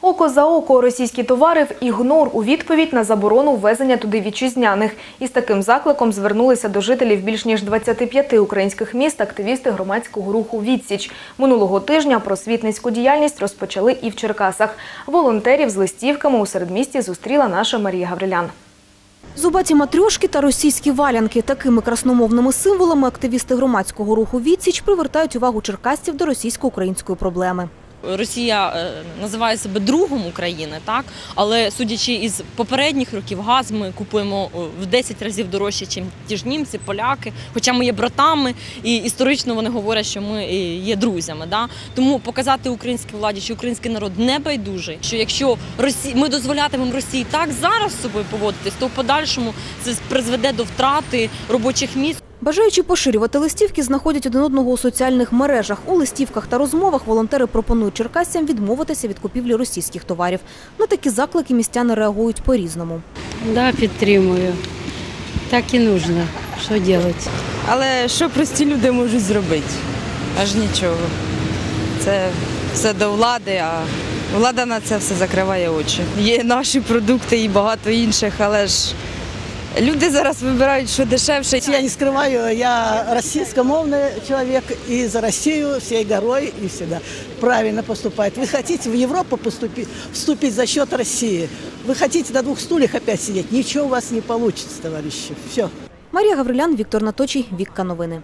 Око за око російські товари в ігнор у відповідь на заборону ввезення туди вітчизняних. Із таким закликом звернулися до жителів більш ніж 25 українських міст активісти громадського руху «Відсіч». Минулого тижня просвітницьку діяльність розпочали і в Черкасах. Волонтерів з листівками у середмісті зустріла наша Марія Гаврилян. Зубаті матрьошки та російські валянки. Такими красномовними символами активісти громадського руху «Відсіч» привертають увагу черкасців до російсько-української проблеми. Росія е, називає себе другом України, так але судячи із попередніх років, газ ми купуємо в 10 разів дорожче, ніж ті ж німці, поляки. Хоча ми є братами, і історично вони говорять, що ми е, є друзями. Да? Тому показати українській владі, що український народ не байдужий, що якщо Росі... ми дозволятимемо Росії так зараз собою поводитись, то в подальшому це призведе до втрати робочих місць. Бажаючи поширювати листівки, знаходять один одного у соціальних мережах. У листівках та розмовах волонтери пропонують черкасцям відмовитися від купівлі російських товарів. На такі заклики містяни реагують по-різному. Да, підтримую. Так і нужно. Що робити? Але що прості люди можуть зробити? Аж нічого. Це все до влади, а влада на це все закриває очі. Є наші продукти і багато інших, але ж люди зараз вибирають, що дешевше. Я не скрываю, я российскомовный человек и за Россию всей горой и всегда правильно поступает. Вы хотите в Европу поступить, вступить за счет России. Вы хотите на двух стульях опять сидеть. Ничего у вас не получится, товарищи. Все. Марія Гаврилян, Віктор Наточий, Вікка Новини.